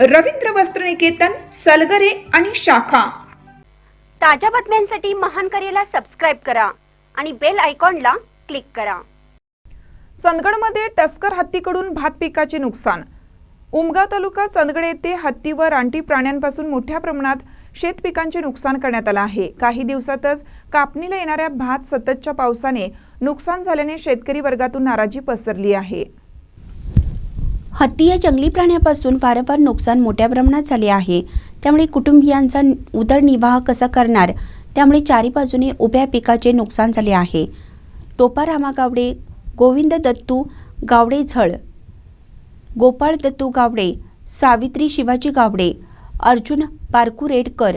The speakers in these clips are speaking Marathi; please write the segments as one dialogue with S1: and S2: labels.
S1: रवींद्र वस्त्रनिकेतन सलगरे आणि शाखा.
S2: ताज्या बातम्यांसाठी महान करेला सबस्क्राईब करा आणि बेल आयकॉनला क्लिक करा.
S3: चंदगडमध्ये टस्कर हत्तीकडून भात पिकाचे नुकसान. उमगा तालुका चंदगड येथे हत्ती व रानटी प्राण्यांपासून मोठ्या प्रमाणात शेत पिकांचे नुकसान करण्यात आलं आहे. काही दिवसातच कापणीला येणाऱ्या भात सततच्या पावसाने नुकसान झाल्याने शेतकरी वर्गातून नाराजी पसरली आहे.
S4: हत्ती या जंगली प्राण्यापासून वारंवार नुकसान मोठ्या प्रमाणात झाले आहे. त्यामुळे कुटुंबियांचा उदरनिर्वाह कसा करणार? त्यामुळे चारी बाजूने उभ्या पिकाचे नुकसान झाले आहे. टोपा रामा गावडे गोविंद दत्तू गावडे झळ. गोपाळ दत्तू गावडे सावित्री शिवाजी गावडे अर्जुन पारकुरेडकर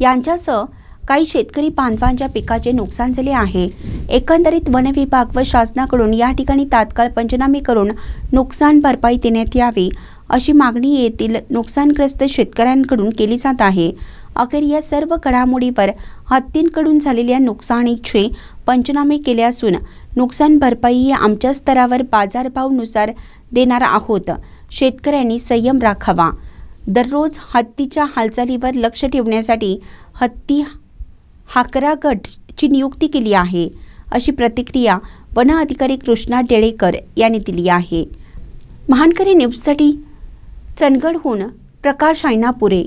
S4: यांच्यासह काही शेतकरी बांधवांच्या पिकाचे नुकसान झाले आहे. एकंदरीत वन विभाग व शासनाकडून या ठिकाणी तात्काळ पंचनामे करून नुकसान भरपाई देण्यात यावी अशी मागणी येथील नुकसानग्रस्त शेतकऱ्यांकडून केली जात आहे. अखेर या सर्व घडामोडीवर हत्तींकडून झालेल्या नुकसानीचे पंचनामे केले असून नुकसान भरपाई आमच्या स्तरावर बाजारभावानुसार देणार आहोत. शेतकऱ्यांनी संयम राखावा. दररोज हत्तीच्या हालचालीवर लक्ष ठेवण्यासाठी हत्ती हाकरा गटची नियुक्ती केली आहे अशी प्रतिक्रिया वन अधिकारी कृष्णा डेळेकर यांनी दिली आहे. महानकरी न्यूजसाठी चंदगडहून प्रकाश आयनापुरे.